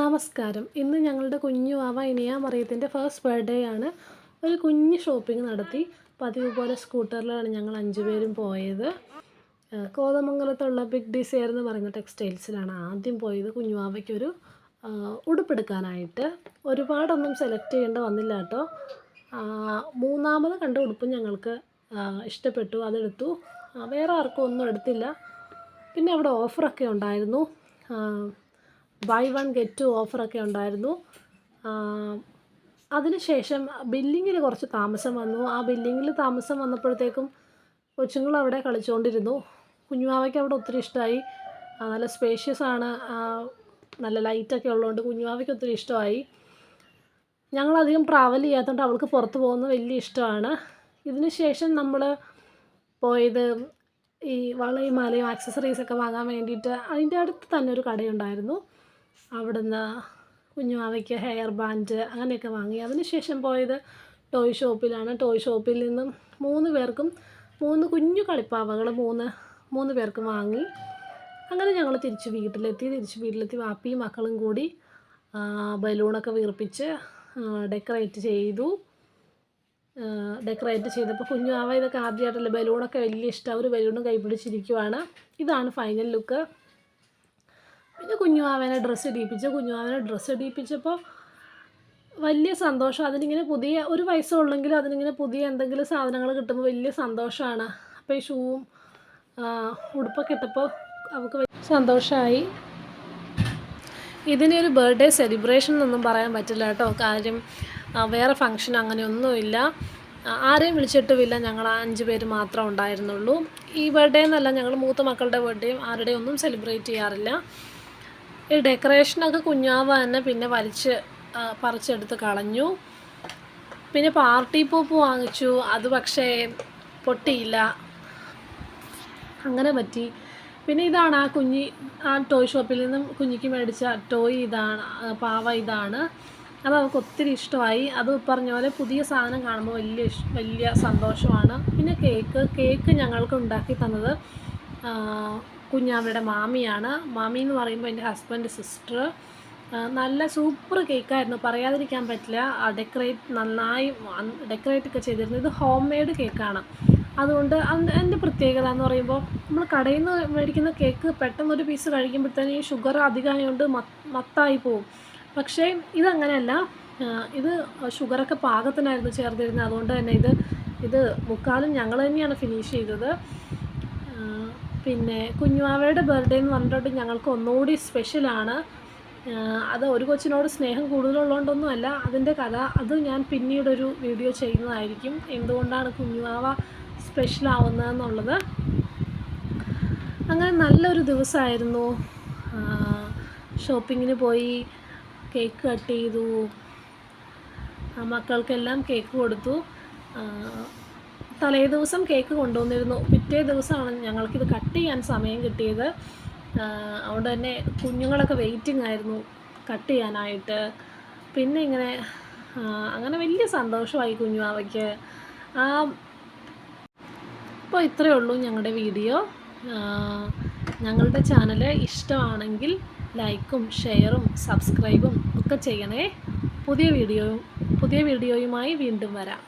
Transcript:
നമസ്കാരം. ഇന്ന് ഞങ്ങളുടെ കുഞ്ഞു വാവ ഇനിയ മറിയത്തിന്റെ ഫസ്റ്റ് ബർത്ത്ഡേ ആണ്. ഒരു കുഞ്ഞ് ഷോപ്പിംഗ് നടത്തി. പതിവ് പോലെ സ്കൂട്ടറിലാണ് ഞങ്ങൾ അഞ്ചു പേരും പോയത്. കോതമംഗലത്തുള്ള ബിഗ് ഡിസയർ എന്ന് പറയുന്ന ടെക്സ്റ്റൈൽസിലാണ് ആദ്യം പോയത് കുഞ്ഞുവാവയ്ക്കൊരു ഉടുപ്പെടുക്കാനായിട്ട്. ഒരുപാടൊന്നും സെലക്ട് ചെയ്യേണ്ട വന്നില്ല കേട്ടോ. മൂന്നാമത് കണ്ട ഉടുപ്പ് ഞങ്ങൾക്ക് ഇഷ്ടപ്പെട്ടു. അതെടുത്തു. വേറെ ആർക്കും ഒന്നും എടുത്തില്ല. പിന്നെ അവിടെ ഓഫറൊക്കെ ഉണ്ടായിരുന്നു. ബൈ വൺ ഗെറ്റ് ടു ഓഫറൊക്കെ ഉണ്ടായിരുന്നു. അതിനുശേഷം ബില്ലിങ്ങിൽ കുറച്ച് താമസം വന്നു. ആ ബില്ലിങ്ങിൽ താമസം വന്നപ്പോഴത്തേക്കും കൊച്ചുങ്ങൾ അവിടെ കളിച്ചുകൊണ്ടിരുന്നു കുഞ്ഞുമാവയ്ക്ക് അവിടെ ഒത്തിരി ഇഷ്ടമായി നല്ല സ്പേഷ്യസ് ആണ്. നല്ല ലൈറ്റൊക്കെ ഉള്ളതുകൊണ്ട് കുഞ്ഞുമാവയ്ക്ക് ഒത്തിരി ഇഷ്ടമായി. ഞങ്ങളധികം ട്രാവൽ ചെയ്യാത്തതുകൊണ്ട് അവൾക്ക് പുറത്ത് പോകുന്നത് വലിയ ഇഷ്ടമാണ്. ഇതിന് ശേഷം നമ്മൾ പോയത് ഈ വളയും മാലയും ആക്സസറീസൊക്കെ വാങ്ങാൻ വേണ്ടിയിട്ട് അതിന്റെ അടുത്ത് തന്നെ ഒരു കടയുണ്ടായിരുന്നു. അവിടുന്ന് കുഞ്ഞുമാവയ്ക്ക് ഹെയർ ബാൻഡ് അങ്ങനെയൊക്കെ വാങ്ങി. അതിനുശേഷം പോയത് ടോയ് ഷോപ്പിലാണ് ടോയ് ഷോപ്പിൽ നിന്നും മൂന്ന് പേർക്കും മൂന്ന് കുഞ്ഞു കളിപ്പാവകൾ മൂന്ന് മൂന്ന് പേർക്കും വാങ്ങി. അങ്ങനെ ഞങ്ങൾ തിരിച്ച് വീട്ടിലെത്തി. തിരിച്ച് വീട്ടിലെത്തി വാപ്പിയും മക്കളും കൂടി ബലൂണൊക്കെ വീർപ്പിച്ച് ഡെക്കറേറ്റ് ചെയ്തു. ഡെക്കറേറ്റ് ചെയ്തപ്പോൾ കുഞ്ഞു ആവ ഇതൊക്കെ ആദ്യമായിട്ടല്ലേ ബലൂണൊക്കെ വലിയ ഇഷ്ടം. ഒരു ബലൂണും കൈപിടിച്ചിരിക്കുവാണ് ഇതാണ് ഫൈനൽ ലുക്ക് പിന്നെ കുഞ്ഞുമാവനെ ഡ്രസ്സ് ഇടിയിപ്പിച്ചു കുഞ്ഞുമാവനെ ഡ്രസ്സ് ഇടിയിപ്പിച്ചപ്പോൾ വലിയ സന്തോഷം. അതിനിങ്ങനെ പുതിയ ഒരു വയസ്സുള്ളെങ്കിലും അതിനിങ്ങനെ പുതിയ എന്തെങ്കിലും സാധനങ്ങൾ കിട്ടുമ്പോൾ വലിയ സന്തോഷമാണ് അപ്പോൾ ഈ ഷൂവും ഉടുപ്പൊക്കെ ഇട്ടപ്പോൾ അവൾക്ക് വലിയ സന്തോഷമായി ഇതിനെ ഒരു ബർത്ത്ഡേ സെലിബ്രേഷൻ എന്നൊന്നും പറയാൻ പറ്റില്ല കേട്ടോ. കാര്യം വേറെ ഫങ്ഷൻ അങ്ങനെയൊന്നുമില്ല. ആരെയും വിളിച്ചിട്ടുമില്ല. ഞങ്ങൾ അഞ്ച് പേര് മാത്രം ഉണ്ടായിരുന്നുള്ളൂ. ഈ ബർത്ത്ഡേ എന്നല്ല ഞങ്ങൾ മൂത്ത മക്കളുടെ ബർത്ത്ഡേയും ആരുടെയും ഒന്നും സെലിബ്രേറ്റ് ചെയ്യാറില്ല. ഈ ഡെക്കറേഷനൊക്കെ കുഞ്ഞാവ തന്നെ പിന്നെ വലിച്ച് പറിച്ചെടുത്ത് കളഞ്ഞു. പിന്നെ പാർട്ടി പൂപ്പ് വാങ്ങിച്ചു. അത് പക്ഷേ പൊട്ടിയില്ല. അങ്ങനെ പറ്റി. പിന്നെ ഇതാണ് ആ കുഞ്ഞി ആ ടോയ് ഷോപ്പിൽ നിന്നും കുഞ്ഞിക്ക് മേടിച്ച ടോയ് ഇതാണ് പാവ ഇതാണ്. അത് അവൾക്ക് ഒത്തിരി ഇഷ്ടമായി. അത് പറഞ്ഞ പോലെ പുതിയ സാധനം കാണുമ്പോൾ വലിയ വലിയ സന്തോഷമാണ്. പിന്നെ കേക്ക് കേക്ക് ഞങ്ങൾക്ക് ഉണ്ടാക്കി തന്നത് കുഞ്ഞാവയുടെ മാമിയാണ്. മാമി എന്ന് പറയുമ്പോൾ എന്റെ ഹസ്ബൻഡ് സിസ്റ്റർ നല്ല സൂപ്പർ കേക്കായിരുന്നു പറയാതിരിക്കാൻ പറ്റില്ല. ഡെക്കറേറ്റ് നന്നായി ഡെക്കറേറ്റ് ഒക്കെ ചെയ്തിരുന്നു ഇത് ഹോം മെയ്ഡ് കേക്കാണ് അതുകൊണ്ട് അത് എന്റെ പ്രത്യേകത എന്ന് പറയുമ്പോൾ നമ്മൾ കടയിൽ നിന്ന് മേടിക്കുന്ന കേക്ക് പെട്ടെന്ന് ഒരു പീസ് കഴിക്കുമ്പോഴത്തേനും ഈ ഷുഗർ അധികമായതുകൊണ്ട് മത്തായി പോവും. പക്ഷേ ഇതങ്ങനെയല്ല. ഇത് ഷുഗറൊക്കെ പാകത്തിനായിരുന്നു ചേർത്തിരുന്നത്. അതുകൊണ്ട് തന്നെ ഇത് ഇത് മുക്കാലും ഞങ്ങൾ തന്നെയാണ് ഫിനിഷ് ചെയ്തത്. പിന്നെ കുഞ്ഞുമാവയുടെ ബർത്ത്ഡേ എന്ന് പറഞ്ഞിട്ട് ഞങ്ങൾക്ക് ഒന്നുകൂടി സ്പെഷ്യലാണ് അത് ഒരു കൊച്ചിനോട് സ്നേഹം കൂടുതലുള്ളതുകൊണ്ടൊന്നുമല്ല അതിന്റെ കഥ അത് ഞാൻ പിന്നീടൊരു വീഡിയോ ചെയ്യുന്നതായിരിക്കും. എന്തുകൊണ്ടാണ് കുഞ്ഞുമാവ സ്പെഷ്യൽ ആവുന്നതെന്നുള്ളത്. അങ്ങനെ നല്ലൊരു ദിവസമായിരുന്നു. ഷോപ്പിങ്ങിന് പോയി കേക്ക് കട്ട് ചെയ്തു. മക്കൾക്കെല്ലാം കേക്ക് കൊടുത്തു. തലേ ദിവസം കേക്ക് കൊണ്ടുവന്നിരുന്നു. പിറ്റേ ദിവസമാണ് ഞങ്ങൾക്കിത് കട്ട് ചെയ്യാൻ സമയം കിട്ടിയത്. അതുകൊണ്ട് തന്നെ കുഞ്ഞുങ്ങളൊക്കെ വെയിറ്റിംഗ് ആയിരുന്നു കട്ട് ചെയ്യാനായിട്ട്. പിന്നെ ഇങ്ങനെ അങ്ങനെ വലിയ സന്തോഷമായി കുഞ്ഞുമാവയ്ക്ക് ആ അപ്പോൾ ഇത്രയേ ഉള്ളൂ ഞങ്ങളുടെ വീഡിയോ. ഞങ്ങളുടെ ചാനൽ ഇഷ്ടമാണെങ്കിൽ ലൈക്കും ഷെയറും സബ്സ്ക്രൈബും ഒക്കെ ചെയ്യണേ. പുതിയ വീഡിയോ പുതിയ വീഡിയോയുമായി വീണ്ടും വരാം.